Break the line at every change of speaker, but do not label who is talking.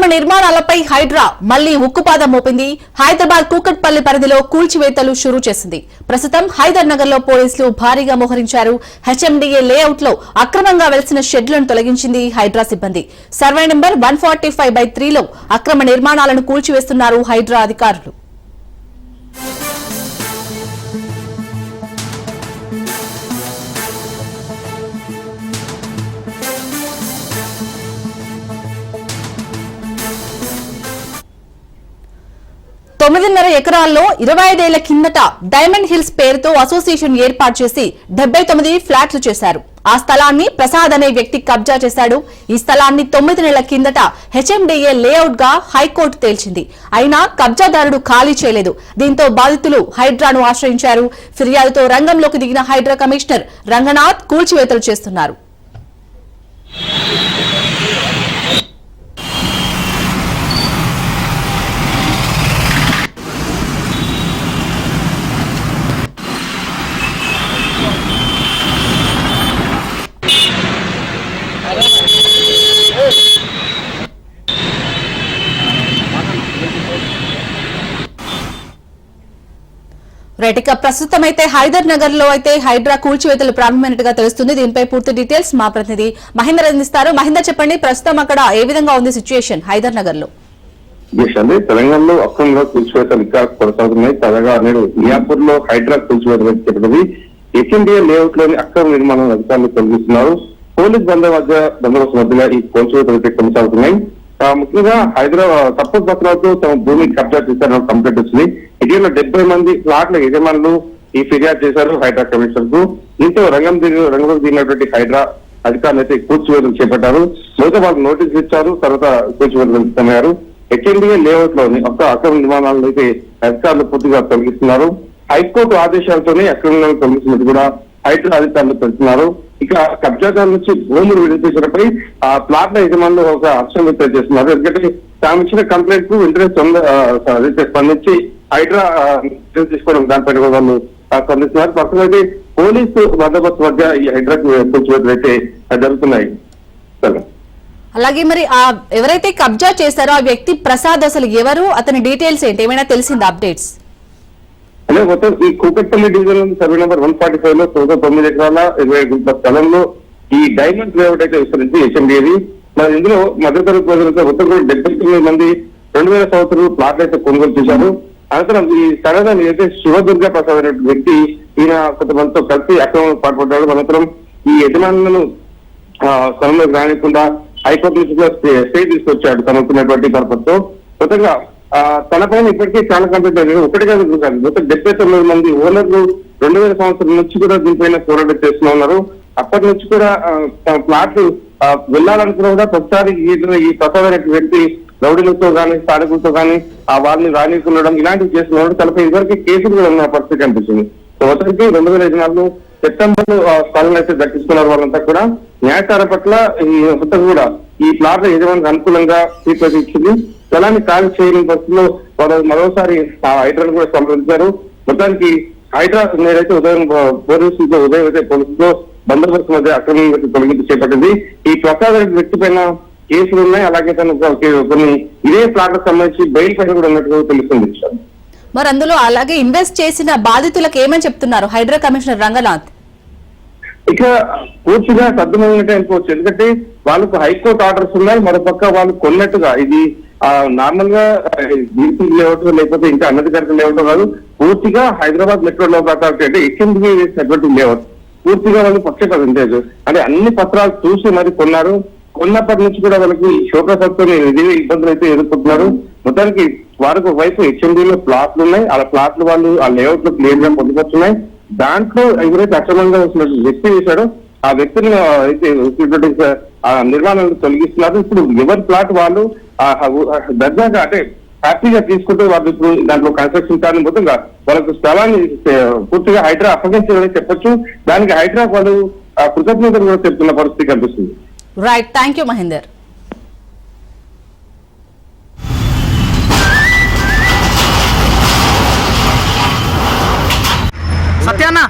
అక్రమ నిర్మాణాలపై హైడ్రా మళ్ళీ ఉక్కుపాదం మోపింది. హైదరాబాద్ కూకట్పల్లి పరిధిలో కూల్చివేతలు షురూ చేసింది. ప్రస్తుతం హైదర్ నగర్లో పోలీసులు భారీగా మోహరించారు. హెచ్ఎండిఏ లేఅవుట్లో అక్రమంగా వెలిసిన షెడ్లను తొలగించింది హైడ్రా సిబ్బంది. Survey number one forty five by త్రీలో అక్రమ నిర్మాణాలను కూల్చివేస్తున్నారు హైడ్రా అధికారులు. తొమ్మిదిన్నర ఎకరాల్లో ఇరవై ఐదేళ్ళ కిందట డైమండ్ హిల్స్ పేరుతో అసోసియేషన్ ఏర్పాటు చేసి డెబ్బై తొమ్మిది ఫ్లాట్లు చేశారు. ఆ స్థలాన్ని ప్రసాద్ అనే వ్యక్తి కబ్జా చేశాడు. ఈ స్థలాన్ని తొమ్మిది నెలల కిందట హెచ్ఎండిఏ లేఅవుట్గా హైకోర్టు తేల్చింది. అయినా కబ్జాదారుడు ఖాళీ చేయలేదు. దీంతో బాధితులు హైడ్రాను ఆశ్రయించారు. ఫిర్యాదుతో రంగంలోకి దిగిన హైడ్రా కమిషనర్ రంగనాథ్ కూల్చివేతలు చేస్తున్నారు. రైట్ ఇక ప్రస్తుతం అయితే హైదర్ నగర్లో అయితే హైడ్రా కూల్చివేతలు ప్రారంభమైనట్టుగా తెలుస్తుంది. దీనిపై పూర్తి డీటెయిల్స్ మా ప్రతినిధి మహేందర్ అందిస్తారు. మహేందర్ చెప్పండి ప్రస్తుతం అక్కడ ఏ విధంగా ఉంది సిచ్యుయేషన్ హైదర్ నగర్లో
అండి తెలంగాణలో అక్రమంగా కూల్చివేతలు ఇంకా కొనసాగుతున్నాయి. తాజాగా నేడు మియాపూర్లో హైడ్రా కూల్చివేతలు చెప్పినది హెచ్ఎండిఏ లేఅవుట్లోని అక్రమ నిర్మాణం అధికారులు తొలగిస్తున్నారు. పోలీస్ బందోబస్తు బందోబస్తు మధ్యగా ఈ కూల్చివేతలు కొనసాగుతున్నాయి. ముఖ్యంగా హైదరాబాద్ తప్పుడు పత్రాలతో తమ భూమి కబ్జా చేశారని కంప్లైంట్ వచ్చింది ఇటీవల డెబ్బై మంది ప్లాట్ల యజమానులు ఈ ఫిర్యాదు చేశారు హైడ్రా కమిషనర్కు దీంతో రంగం దిగి రంగంలోకి దిగినటువంటి హైడ్రా అధికారులు అయితే కూల్చివేతలు చేపట్టారు. మొదట వాళ్ళు నోటీసు ఇచ్చారు తర్వాత కూల్చివేతలు ఇస్తున్నారు హెచ్ఎండిఏ లేఅవుట్లోని ఒక అక్రమ నిర్మాణాలను అయితే అధికారులు పూర్తిగా తొలగిస్తున్నారు. హైకోర్టు ఆదేశాలతోనే అక్రమాలను తొలగిస్తున్నట్టు కూడా హైడ్రా అధికారులు తెలుస్తున్నారు ఇక కబ్జాదారుల నుంచి భూములు విడిపించడంపై ఆ ప్లాట్ల యజమానులు ఒక హర్షం వ్యక్తం చేస్తున్నారు. ఎందుకంటే తాము ఇచ్చిన కంప్లైంట్కు వెంటనే స్పందించి హైడ్రా తీసుకోవడం దానిపైన కూడా వాళ్ళు స్పందిస్తున్నారు. ప్రస్తుతం అయితే పోలీసు బందోబస్తు మధ్య ఈ హైడ్రాకు కూల్చివేతలు అయితే జరుగుతున్నాయి
అలాగే మరి ఆ ఎవరైతే కబ్జా చేశారో ఆ వ్యక్తి ప్రసాద్ అసలు ఎవరు? అతని డీటెయిల్స్ ఏంటి? ఏమైనా తెలిసిందా అప్డేట్స్?
అదే మొత్తం ఈ Kukatpally division survey number one forty ఫైవ్లో తొమ్మిది తొమ్మిది ఎకరాల ఇరవై ఐదు స్థలంలో ఈ డైమండ్ లేఅవుట్ అయితే విస్తరించి హెచ్ఎండిఏది మరి ఇందులో మధ్యతరగతి ప్రజలతో మొత్తం కూడా డెబ్బై తొమ్మిది మంది రెండు వేల సంవత్సరాలు ప్లాట్లు అయితే కొనుగోలు చేశారు. అనంతరం ఈ స్థలాన్ని అయితే శివదుర్గ ప్రసాద్ అనే వ్యక్తి ఈయన కొంతమందితో కలిసి అక్రమం పాల్పడ్డాడు అనంతరం ఈ యజమానులను స్థలంలోకి రానికుండా హైకోర్టు నుంచి కూడా స్టే తీసుకొచ్చాడు తనకున్నటువంటి పర్పస్తో మొత్తంగా తన పైన ఇప్పటికే చాలా కంప్లైంట్ ఒకటి కాదు కాదు మొత్తం డెబ్బై తొమ్మిది మంది ఓనర్లు రెండు వేల సంవత్సరం నుంచి కూడా దీనిపైన పోరాటం చేస్తూ ఉన్నారు. అప్పటి నుంచి కూడా తన తమ ప్లాట్ వెళ్ళాలనుకున్నా కూడా ప్రతిసారి ఈ- ఈ ప్రసాద్ వ్యక్తి రౌడీలతో కానీ స్థానికులతో కానీ ఆ వాళ్ళని రానికుండడం ఇలాంటివి చేస్తున్నారు తనపై ఇదివరకు కేసులు కూడా ఉన్న పరిస్థితి కనిపిస్తుంది సో మొత్తానికి రెండు వేల ఐదు నాలుగు సెప్టెంబర్ స్థలం అయితే దక్కించుకున్నారు వాళ్ళంతా కూడా. న్యాయస్థానం పట్ల ఈ మొత్తం కూడా ఈ ప్లాట్ల యజమానికి అనుకూలంగా తీర్పు ఇచ్చింది. స్థలాన్ని ఖాళీ చేయని పరిస్థితుల్లో వాళ్ళు మరోసారి హైడ్రాను కూడా సంప్రదించారు. మొత్తానికి హైడ్రా నేనైతే ఉదయం పోలీసులతో ఉదయం అయితే పోలీసులతో బందోబస్తు మధ్య అక్రమంగా తొలగింపు చేపట్టింది. ఈ ప్రసాద్ అనే వ్యక్తి పైన కేసులు ఉన్నాయి. అలాగే తను కొన్ని ఇదే ప్లాట్లకు సంబంధించి బెయిల్ పైన కూడా ఉన్నట్టుగా తెలుస్తుంది.
మరి అందులో అలాగే ఇన్వెస్ట్ చేసిన బాధితులకు ఏమని చెప్తున్నారు? హైడ్రా కమిషనర్ రంగనాథ్.
ఇక పూర్తిగా సర్దుమైనట్టు అనుకోవచ్చు ఎందుకంటే వాళ్ళకు హైకోర్టు ఆర్డర్స్ ఉన్నాయి మరోపక్క వాళ్ళు కొన్నట్టుగా ఇది నార్మల్గా బీసీ లేఅవుట్ లేకపోతే ఇంకా అనధికారిక లేఅవుట్ కాదు పూర్తిగా హైదరాబాద్ మెట్రో లో అథారిటీ అంటే ఎక్కింది వేసినటువంటి లేఅవుట్ పూర్తిగా వాళ్ళు పక్ష వింటేజ్ అంటే అన్ని పత్రాలు చూసి మరి కొన్నారు. కొన్నప్పటి నుంచి కూడా వాళ్ళకి శోకసత్వం ఇదే ఇబ్బందులు అయితే ఎదుర్కొంటున్నారు. మొత్తానికి వారికి ఒకవైపు హెచ్ఎండిలో ప్లాట్లు ఉన్నాయి. ఆ ప్లాట్లు వాళ్ళు ఆ లేఅవుట్లో క్లియర్గా పొందుకొస్తున్నాయి. దాంట్లో ఎవరైతే అక్రమంగా వచ్చినటువంటి వ్యక్తి చేశాడో ఆ వ్యక్తిని అయితే వచ్చినటువంటి ఆ నిర్మాణాలను తొలగిస్తున్నారు. ఇప్పుడు ఎవరి ప్లాట్ వాళ్ళు దర్జాగా అంటే హ్యాపీగా తీసుకుంటే వాళ్ళు ఇప్పుడు దాంట్లో కన్స్ట్రక్షన్ కానీ మొత్తంగా వాళ్ళకు స్థలాన్ని పూర్తిగా హైడ్రా అప్పగించాలని చెప్పొచ్చు. దానికి హైడ్రా వాళ్ళు ఆ, కృతజ్ఞతలు కూడా చెప్తున్న పరిస్థితి కనిపిస్తుంది.
Right thank you Mahender
సత్యాన్న!